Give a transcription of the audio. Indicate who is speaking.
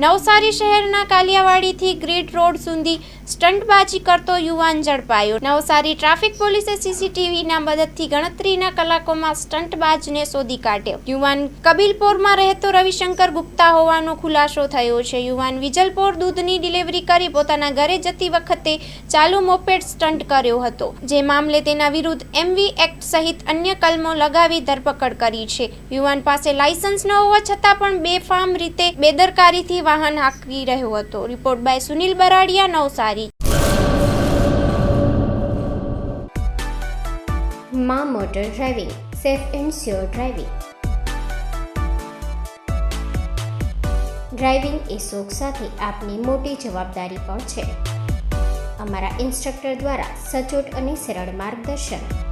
Speaker 1: નવસારી શહેરના કાલિયાવાડીથી grid road સુધી સ્ટંટબાજી કરતો યુવાન ઝડપાયો. નવસારી ટ્રાફિક પોલીસે સીસીટીવીના મદદથી ગણતરીના કલાકોમાં સ્ટંટબાજને શોધી કાઢ્યો. યુવાન કબીલપોરમાં રહેતો રવિશંકર ગુપ્તા હોવાનો ખુલાસો થયો છે. યુવાન વિજલપોર દૂધની ડિલિવરી કરી પોતાના ઘરે જતી વખતે ચાલુ મોપેડ સ્ટંટ કર્યો હતો, જે મામલે તેના વિરુદ્ધ એમવી એક્ટ સહિત અન્ય કલમો લગાવી ધરપકડ કરી છે. યુવાન પાસે લાયસન્સ ન હોવા છતાં પણ બેફામ રીતે બેદરકારીથી વાહન હાંકી રહ્યો હતો. Report by Sunil Baradiya, Navsari.
Speaker 2: મા motor driving, safe and sure driving. Driving એ શોખ સાથે આપની મોટી જવાબદારી પણ છે. અમારા ઇન્સ્ટ્રક્ટર દ્વારા સચોટ અને સરળ માર્ગદર્શન.